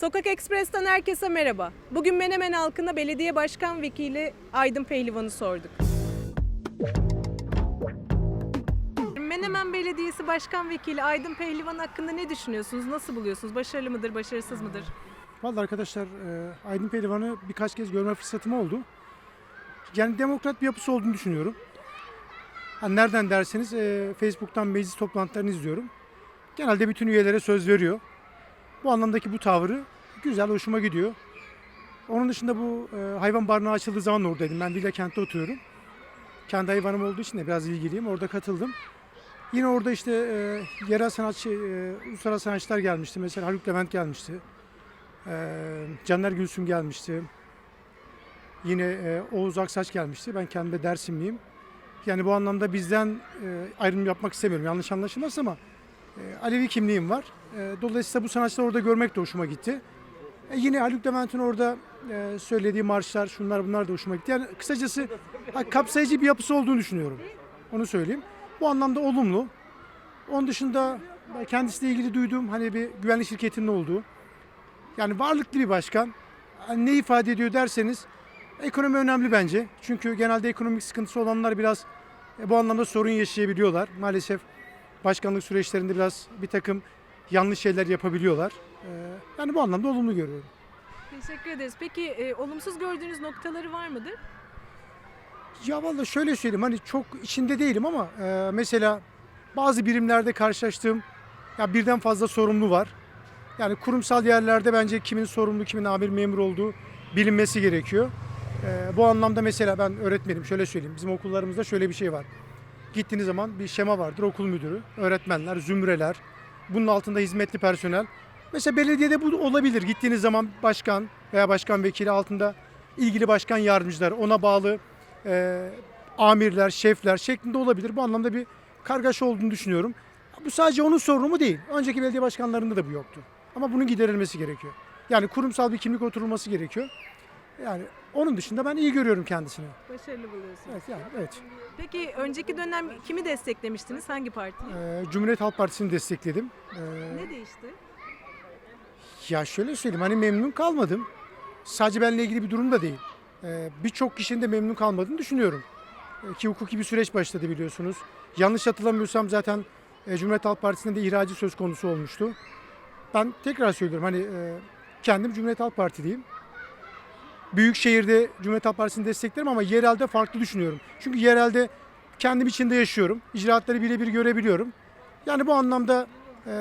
Sokak Ekspres'ten herkese merhaba. Bugün Menemen halkına belediye başkan vekili Aydın Pehlivan'ı sorduk. Menemen Belediyesi Başkan Vekili Aydın Pehlivan hakkında ne düşünüyorsunuz? Nasıl buluyorsunuz? Başarılı mıdır, başarısız mıdır? Vallahi arkadaşlar e, Aydın Pehlivan'ı birkaç kez görme fırsatım oldu. Yani demokrat bir yapısı olduğunu düşünüyorum. Ha, nereden derseniz e, Facebook'tan meclis toplantılarını izliyorum. Genelde bütün üyelere söz veriyor. Bu anlamdaki bu tavrı güzel, hoşuma gidiyor. Onun dışında bu e, hayvan barınağı açıldığı zaman oradaydım. Ben Villa kentte oturuyorum. Kendi hayvanım olduğu için de biraz ilgiliyim. Orada katıldım. Yine orada işte e, yerel sanatçı, e, uluslararası sanatçılar gelmişti. Mesela Haluk Levent gelmişti. Ee, Caner Gülsüm gelmişti. Yine e, Oğuz Aksaç gelmişti. Ben kendim de Dersimliyim. Yani bu anlamda bizden e, ayrım yapmak istemiyorum. Yanlış anlaşılmaz ama e, Alevi kimliğim var. E, dolayısıyla bu sanatçıları orada görmek de hoşuma gitti. E, yine Haluk Levent'in orada e, söylediği marşlar, şunlar bunlar da hoşuma gitti. Yani kısacası kapsayıcı bir yapısı olduğunu düşünüyorum. Onu söyleyeyim. Bu anlamda olumlu. Onun dışında kendisiyle ilgili duyduğum hani bir güvenlik şirketinin olduğu, yani varlıklı bir başkan. Yani ne ifade ediyor derseniz ekonomi önemli bence. Çünkü genelde ekonomik sıkıntısı olanlar biraz bu anlamda sorun yaşayabiliyorlar. Maalesef başkanlık süreçlerinde biraz bir takım yanlış şeyler yapabiliyorlar. Ee, Yani bu anlamda olumlu görüyorum. Teşekkür ederiz. Peki e, olumsuz gördüğünüz noktaları var mıdır? Ya vallahi şöyle söyleyeyim hani çok içinde değilim ama e, mesela bazı birimlerde karşılaştığım ya birden fazla sorumlu var. Yani kurumsal yerlerde bence kimin sorumlu, kimin amir memur olduğu bilinmesi gerekiyor. E, bu anlamda mesela ben öğretmenim şöyle söyleyeyim. Bizim okullarımızda şöyle bir şey var. Gittiğiniz zaman bir şema vardır okul müdürü, öğretmenler, zümreler, bunun altında hizmetli personel. Mesela belediyede bu olabilir. Gittiğiniz zaman başkan veya başkan vekili altında ilgili başkan yardımcılar, ona bağlı e, amirler, şefler şeklinde olabilir. Bu anlamda bir kargaşa olduğunu düşünüyorum. Bu sadece onun sorunu değil. Önceki belediye başkanlarında da bu yoktu. Ama bunun giderilmesi gerekiyor. Yani kurumsal bir kimlik oturulması gerekiyor. Yani onun dışında ben iyi görüyorum kendisini. Başarılı buluyorsunuz. Evet yani evet. Peki önceki dönem kimi desteklemiştiniz? Hangi partiyi? Ee, Cumhuriyet Halk Partisi'ni destekledim. Ee, Ne değişti? Ya şöyle söyleyeyim hani memnun kalmadım. Sadece benimle ilgili bir durum da değil. Ee, Birçok kişinin de memnun kalmadığını düşünüyorum. Ee, Ki hukuki bir süreç başladı biliyorsunuz. Yanlış hatırlamıyorsam zaten e, Cumhuriyet Halk Partisi'nde de ihracı söz konusu olmuştu. Ben tekrar söylüyorum hani e, kendim Cumhuriyet Halk Partiliyim. Büyük şehirde Cumhuriyet Halk Partisi'ni desteklerim ama yerelde farklı düşünüyorum. Çünkü yerelde kendim içinde yaşıyorum. İcraatları birebir görebiliyorum. Yani bu anlamda e,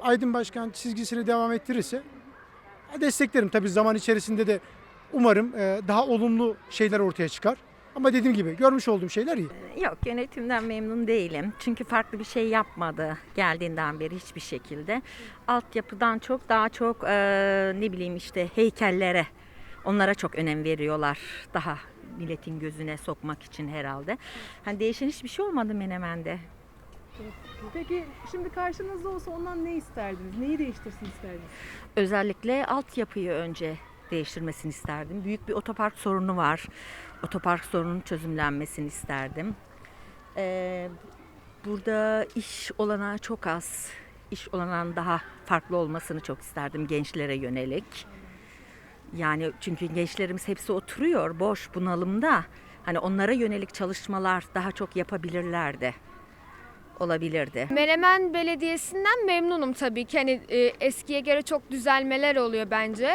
Aydın Başkan çizgisini devam ettirirse e, desteklerim. Tabii zaman içerisinde de umarım e, daha olumlu şeyler ortaya çıkar. Ama dediğim gibi görmüş olduğum şeyler iyi. Yok yönetimden memnun değilim. Çünkü farklı bir şey yapmadı geldiğinden beri hiçbir şekilde. Altyapıdan çok daha çok eee, ne bileyim işte heykellere onlara çok önem veriyorlar. Daha milletin gözüne sokmak için herhalde. Hani değişen hiçbir şey olmadı Menemen'de. Peki şimdi karşınızda olsa ondan ne isterdiniz? Neyi değiştirsin isterdiniz? Özellikle altyapıyı önce değiştirmesini isterdim. Büyük bir otopark sorunu var. Otopark sorunun çözümlenmesini isterdim. Ee, burada iş olanağı çok az. İş olanağının daha farklı olmasını çok isterdim gençlere yönelik. Yani çünkü gençlerimiz hepsi oturuyor boş bunalımda. Hani onlara yönelik çalışmalar daha çok yapabilirlerdi. Olabilirdi. Menemen Belediyesi'nden memnunum tabii ki. Hani e, eskiye göre çok düzelmeler oluyor bence.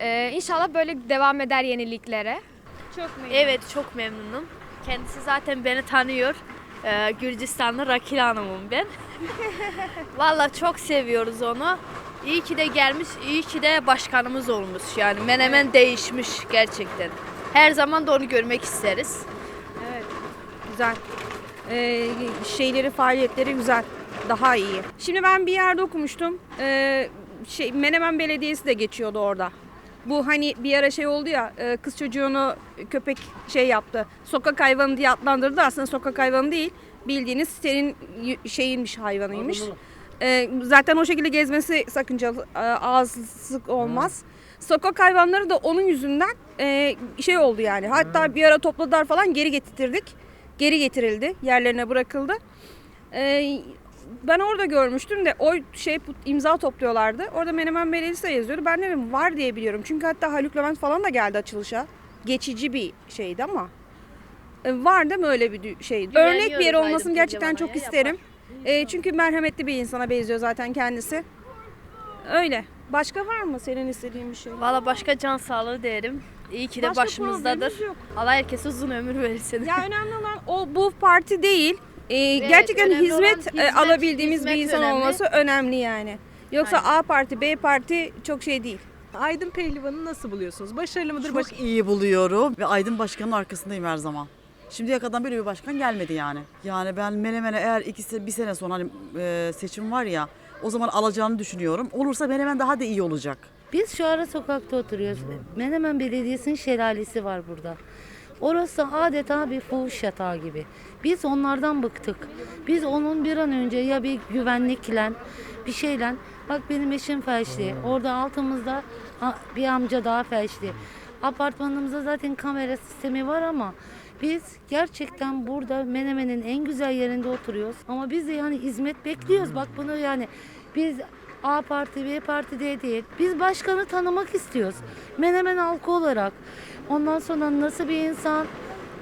E, inşallah böyle devam eder yeniliklere. Çok memnunum. Evet çok memnunum. Kendisi zaten beni tanıyor. Ee, Gürcistanlı Rakil Hanım'ım ben. Valla çok seviyoruz onu. İyi ki de gelmiş, iyi ki de başkanımız olmuş. Yani Menemen değişmiş gerçekten. Her zaman da onu görmek isteriz. güzel. Ee, şeyleri, faaliyetleri güzel. Daha iyi. Şimdi ben bir yerde okumuştum. Ee, şey, Menemen Belediyesi de geçiyordu orada. Bu hani bir ara şey oldu ya e, kız çocuğunu köpek şey yaptı. Sokak hayvanı diye adlandırdı. Aslında sokak hayvanı değil. Bildiğiniz senin şeyinmiş hayvanıymış. Ee, zaten o şekilde gezmesi sakıncalı. e, Ağızlık olmaz. Sokak hayvanları da onun yüzünden e, şey oldu yani. Hatta bir ara topladılar falan geri getirtirdik. Geri getirildi. Yerlerine bırakıldı. Ee, ben orada görmüştüm de o şey imza topluyorlardı. Orada Menemen Belediyesi de yazıyordu. Ben dedim var diye biliyorum. Çünkü hatta Haluk Levent falan da geldi açılışa. Geçici bir şeydi ama. E, Var değil mi öyle bir şey? Örnek bir yer olmasını gerçekten çok yapar. E, çünkü merhametli bir insana benziyor zaten kendisi. Öyle. Başka var mı senin istediğin bir şey? Valla başka can sağlığı derim. İyi ki de Başka başımızdadır. problemimiz yok. Allah herkese uzun ömür versin. Ya önemli olan o bu parti değil. Ee, gerçekten önemli hizmet, olan e, hizmet, alabildiğimiz bir hizmet insan önemli. olması önemli yani. Yoksa A parti, B parti çok şey değil. Aydın Pehlivan'ı nasıl buluyorsunuz? Başarılı mıdır? Çok Baş- iyi buluyorum ve Aydın Başkan'ın arkasındayım her zaman. Şimdiye kadar böyle bir başkan gelmedi yani. Yani ben Menemen'e eğer ikisi bir sene sonra hani e, seçim var ya o zaman alacağını düşünüyorum. Olursa Menemen daha da iyi olacak. Biz şu ara sokakta oturuyoruz. Menemen Belediyesi'nin şelalesi var burada. Orası adeta bir fuhuş yatağı gibi. Biz onlardan bıktık. Biz onun bir an önce ya bir güvenlikle bir şeyle bak benim eşim felçli. Orada altımızda bir amca daha felçli. Apartmanımızda zaten kamera sistemi var ama biz gerçekten burada Menemen'in en güzel yerinde oturuyoruz. Ama biz de yani hizmet bekliyoruz. Bak bunu yani biz A parti, B parti diye değil. Biz başkanı tanımak istiyoruz. Menemen halkı olarak. Ondan sonra nasıl bir insan?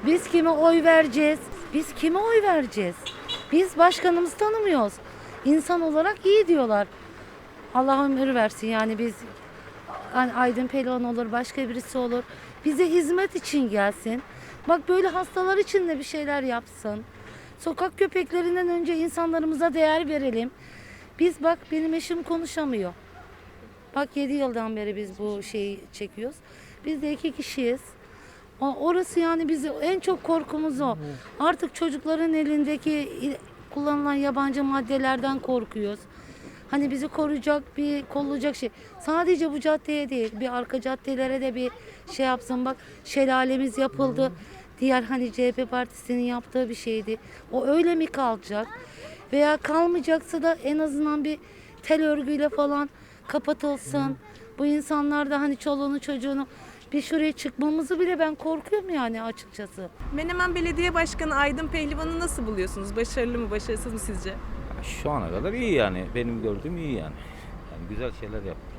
Biz kime oy vereceğiz? Biz kime oy vereceğiz? Biz başkanımızı tanımıyoruz. İnsan olarak iyi diyorlar. Allah ömür versin yani biz hani Aydın Pelon olur, başka birisi olur. Bize hizmet için gelsin. Bak böyle hastalar için de bir şeyler yapsın. Sokak köpeklerinden önce insanlarımıza değer verelim. Biz bak benim eşim konuşamıyor. Bak 7 yıldan beri biz bu şeyi çekiyoruz. Biz de iki kişiyiz. Orası yani bizi en çok korkumuz o. Artık çocukların elindeki kullanılan yabancı maddelerden korkuyoruz. Hani bizi koruyacak bir kollayacak şey. Sadece bu caddeye değil bir arka caddelere de bir şey yapsın. Bak şelalemiz yapıldı. Diğer hani CHP partisinin yaptığı bir şeydi. O öyle mi kalacak? Veya kalmayacaksa da en azından bir tel örgüyle falan kapatılsın. Bu insanlar da hani çoluğunu çocuğunu bir şuraya çıkmamızı bile ben korkuyorum yani açıkçası. Menemen Belediye Başkanı Aydın Pehlivan'ı nasıl buluyorsunuz? Başarılı mı, başarısız mı sizce? Şu ana kadar iyi yani. Benim gördüğüm iyi yani. Yani güzel şeyler yaptı.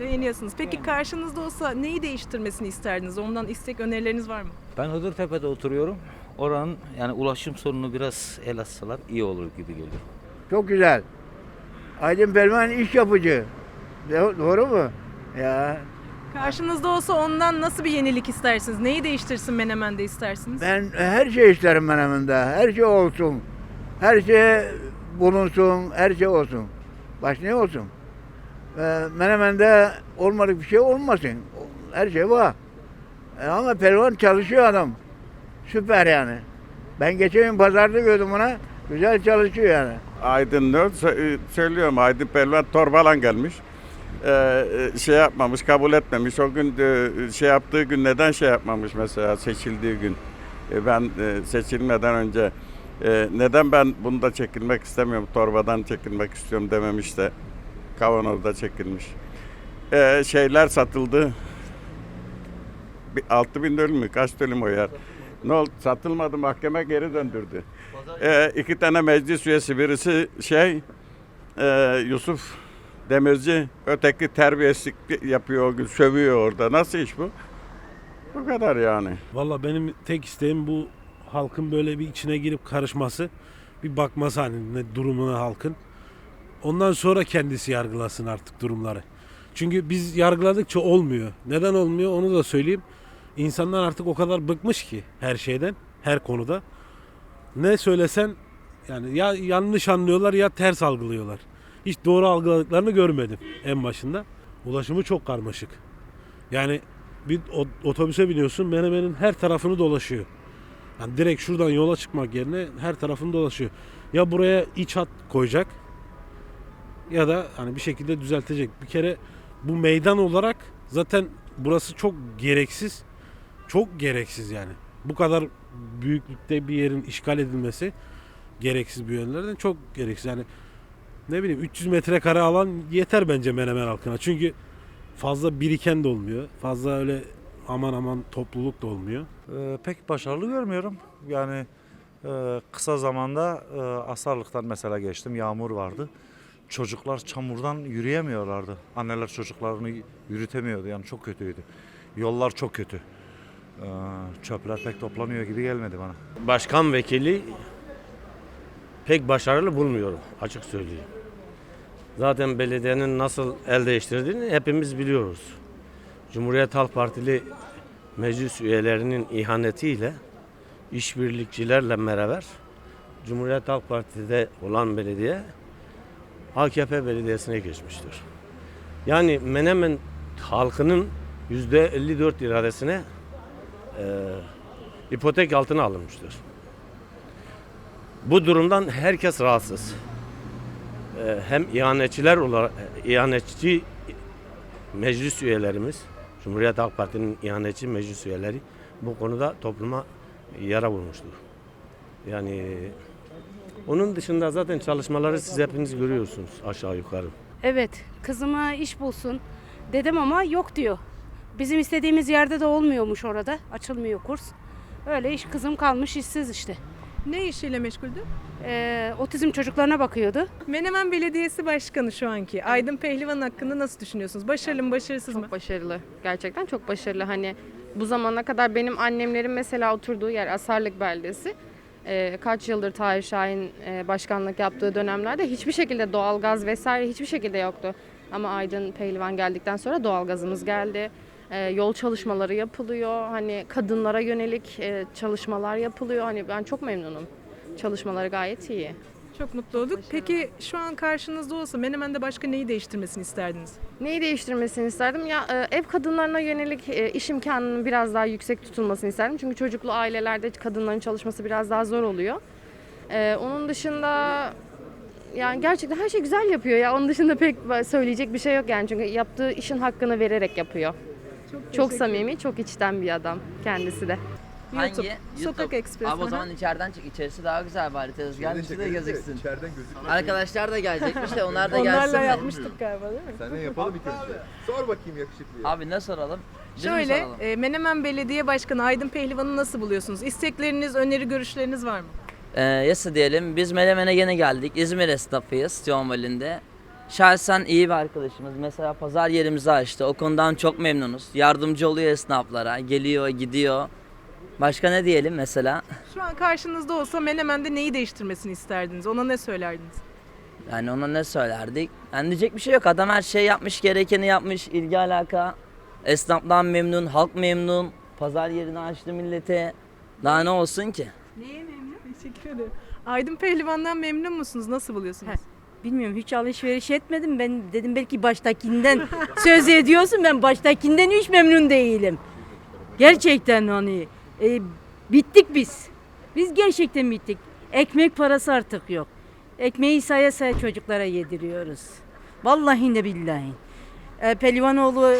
Beğeniyorsunuz. Peki karşınızda olsa neyi değiştirmesini isterdiniz? Ondan istek önerileriniz var mı? Ben Hıdırtepe'de oturuyorum. Oranın yani ulaşım sorununu biraz el atsalar iyi olur gibi geliyor. Çok güzel. Aydın Pelman iş yapıcı. Do- Doğru mu? Ya Karşınızda olsa ondan nasıl bir yenilik istersiniz? Neyi değiştirsin Menemen'de istersiniz? ben her şey isterim menemende. Her şey olsun. Her şey bulunsun. Her şey olsun. Baş ne olsun? Ee, menemende olmadık bir şey olmasın. Her şey var. E, ama pelvan çalışıyor adam. Süper yani. Ben geçen gün pazarda gördüm ona. Güzel çalışıyor yani. Aydın sö- söylüyorum Aydın Pelvan torbalan gelmiş. Ee, e, şey yapmamış, kabul etmemiş. O gün e, şey yaptığı gün neden şey yapmamış mesela seçildiği gün. E, ben e, seçilmeden önce e, neden ben bunda çekilmek istemiyorum, torbadan çekilmek istiyorum dememiş de kavanozda çekilmiş. E, şeyler satıldı. Bir 6 bin dönüm mü? Kaç dönüm o yer? Ne oldu? Satılmadı mahkeme geri döndürdü. Ee, iki tane meclis üyesi birisi şey e, Yusuf Demirci öteki terbiyesizlik yapıyor gün sövüyor orada. Nasıl iş bu? Bu kadar yani. Valla benim tek isteğim bu halkın böyle bir içine girip karışması. Bir bakması hani ne durumuna halkın. Ondan sonra kendisi yargılasın artık durumları. Çünkü biz yargıladıkça olmuyor. Neden olmuyor onu da söyleyeyim. İnsanlar artık o kadar bıkmış ki her şeyden, her konuda. Ne söylesen yani ya yanlış anlıyorlar ya ters algılıyorlar. Hiç doğru algıladıklarını görmedim en başında. Ulaşımı çok karmaşık. Yani bir otobüse biniyorsun Menemen'in her tarafını dolaşıyor. Yani direkt şuradan yola çıkmak yerine her tarafını dolaşıyor. Ya buraya iç hat koyacak ya da hani bir şekilde düzeltecek. Bir kere bu meydan olarak zaten burası çok gereksiz. Çok gereksiz yani. Bu kadar büyüklükte bir yerin işgal edilmesi gereksiz bir yönlerden çok gereksiz. Yani ne bileyim 300 metrekare alan yeter bence Menemen halkına. Çünkü fazla biriken de olmuyor. Fazla öyle aman aman topluluk da olmuyor. Ee, pek başarılı görmüyorum. Yani Ee, kısa zamanda e, asarlıktan mesela geçtim. Yağmur vardı. Çocuklar çamurdan yürüyemiyorlardı. Anneler çocuklarını yürütemiyordu. Yani çok kötüydü. Yollar çok kötü. Ee, çöpler pek toplanıyor gibi gelmedi bana. Başkan vekili pek başarılı bulmuyorum açık söyleyeyim. Zaten belediyenin nasıl el değiştirdiğini hepimiz biliyoruz. Cumhuriyet Halk Partili meclis üyelerinin ihanetiyle işbirlikçilerle beraber Cumhuriyet Halk Parti'de olan belediye AKP belediyesine geçmiştir. Yani Menemen halkının %54 iradesine eee ipotek altına alınmıştır. Bu durumdan herkes rahatsız. Ee, Hem ihanetçiler olarak, ihanetçi meclis üyelerimiz, Cumhuriyet Halk Parti'nin ihanetçi meclis üyeleri bu konuda topluma yara vurmuştur. Yani onun dışında zaten çalışmaları siz hepiniz görüyorsunuz aşağı yukarı. Evet, kızıma iş bulsun dedim ama yok diyor. Bizim istediğimiz yerde de olmuyormuş orada. Açılmıyor kurs. Öyle iş kızım kalmış işsiz işte. Ne işiyle meşguldü? Ee, otizm çocuklarına bakıyordu. Menemen Belediyesi Başkanı şu anki Aydın Pehlivan hakkında nasıl düşünüyorsunuz? Başarılı mı, başarısız mı? Çok başarılı. Gerçekten çok başarılı. Hani bu zamana kadar benim annemlerin mesela oturduğu yer Asarlık Beldesi. Ee, kaç yıldır Tahir Şahin e, başkanlık yaptığı dönemlerde hiçbir şekilde doğalgaz vesaire hiçbir şekilde yoktu. Ama Aydın Pehlivan geldikten sonra doğalgazımız geldi. Ee, yol çalışmaları yapılıyor. Hani kadınlara yönelik e, çalışmalar yapılıyor. Hani ben çok memnunum. Çalışmaları gayet iyi. Çok mutlu olduk. Peki şu an karşınızda olsa Menemen'de başka neyi değiştirmesini isterdiniz? Neyi değiştirmesini isterdim? Ya e, ev kadınlarına yönelik e, iş imkanının biraz daha yüksek tutulmasını isterdim. Çünkü çocuklu ailelerde kadınların çalışması biraz daha zor oluyor. E, Onun dışında yani gerçekten her şey güzel yapıyor ya. Onun dışında pek söyleyecek bir şey yok yani. Çünkü yaptığı işin hakkını vererek yapıyor. Çok samimi, çok içten bir adam kendisi de. YouTube, Hangi? Sokak. Ekspres. Abi o aha. zaman içeriden çık. İçerisi daha güzel bari tezgahın de gözüksün. İçeriden gözükmüyor. Arkadaşlar da gelecekmiş de onlar da gelsin Onlarla yapmıştık galiba değil mi? Sen de yapalım ilk önce. Sor bakayım yakışıklıya. Abi ne soralım? Biz Şöyle, soralım? e, Menemen Belediye Başkanı Aydın Pehlivan'ı nasıl buluyorsunuz? İstekleriniz, öneri, görüşleriniz var mı? Ee, nasıl diyelim? Biz Menemen'e yeni geldik. İzmir esnafıyız Tiyonvali'nde. Şahsen iyi bir arkadaşımız. Mesela pazar yerimizi açtı. O konudan çok memnunuz. Yardımcı oluyor esnaflara. Geliyor, gidiyor. Başka ne diyelim mesela? Şu an karşınızda olsa Menemen'de neyi değiştirmesini isterdiniz? Ona ne söylerdiniz? Yani ona ne söylerdik? Yani diyecek bir şey yok. Adam her şey yapmış, gerekeni yapmış. ilgi alaka. Esnaftan memnun, halk memnun. Pazar yerini açtı millete. Daha ne olsun ki? Neye memnun? Teşekkür ederim. Aydın Pehlivan'dan memnun musunuz? Nasıl buluyorsunuz? Bilmiyorum hiç alışveriş etmedim. Ben dedim belki baştakinden söz ediyorsun. Ben baştakinden hiç memnun değilim. Gerçekten hani e, bittik biz. Biz gerçekten bittik. Ekmek parası artık yok. Ekmeği saya saya çocuklara yediriyoruz. Vallahi de billahi. E, Pelivanoğlu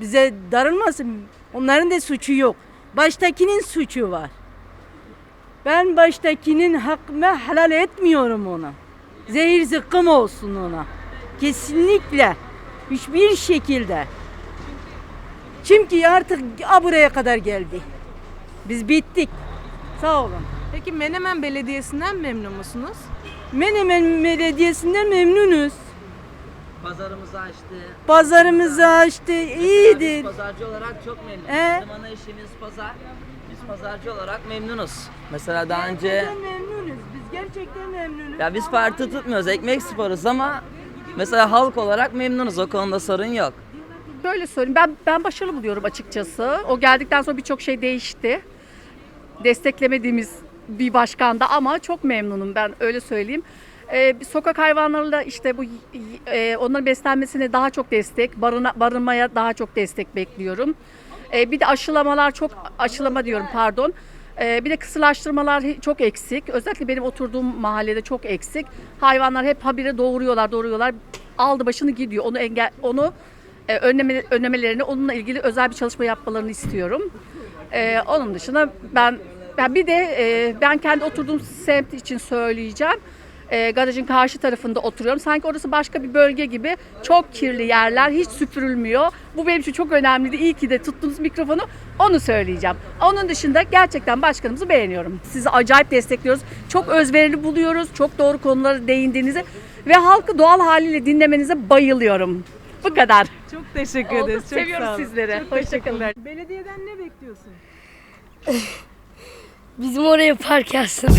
bize darılmasın. Onların da suçu yok. Baştakinin suçu var. Ben baştakinin hakkımı helal etmiyorum ona. Zehir zıkkım olsun ona. Kesinlikle. Hiçbir şekilde. Çünkü artık buraya kadar geldi. Biz bittik. Sağ olun. Peki Menemen Belediyesi'nden memnun musunuz? Menemen Belediyesi'nden memnunuz. Pazarımızı açtı. Pazarımızı açtı. iyidir. Biz pazarcı olarak çok memnunuz. Ee? Bizim ana işimiz pazar. Biz pazarcı olarak memnunuz. Mesela daha önce Gerçekten memnunuz. Biz gerçekten memnunuz. ya biz parti tutmuyoruz, ekmek sporuz ama mesela halk olarak memnunuz. O konuda sorun yok. Böyle söyleyeyim ben ben başarılı buluyorum açıkçası. O geldikten sonra birçok şey değişti. Desteklemediğimiz bir başkanda ama çok memnunum ben öyle söyleyeyim. Ee, sokak hayvanlarıyla işte bu e, onların beslenmesine daha çok destek, barına, barınmaya daha çok destek bekliyorum. Ee, bir de aşılamalar çok aşılama diyorum pardon. Ee, bir de kısırlaştırmalar çok eksik. Özellikle benim oturduğum mahallede çok eksik. Hayvanlar hep habire doğuruyorlar, doğuruyorlar. Aldı başını gidiyor. Onu engel onu e, önleme, önlemelerini onunla ilgili özel bir çalışma yapmalarını istiyorum. Ee, onun dışında ben, ben bir de e, ben kendi oturduğum semt için söyleyeceğim. e, garajın karşı tarafında oturuyorum. Sanki orası başka bir bölge gibi. Çok kirli yerler, hiç süpürülmüyor. Bu benim için çok önemliydi. İyi ki de tuttunuz mikrofonu. Onu söyleyeceğim. Onun dışında gerçekten başkanımızı beğeniyorum. Sizi acayip destekliyoruz. Çok özverili buluyoruz. Çok doğru konulara değindiğinizi ve halkı doğal haliyle dinlemenize bayılıyorum. Bu kadar. Çok teşekkür Oldu. ederiz. Çok Seviyoruz sağ olun. sizleri. Çok Hoşça teşekkürler. Belediyeden ne bekliyorsun? Bizim oraya park yazsın.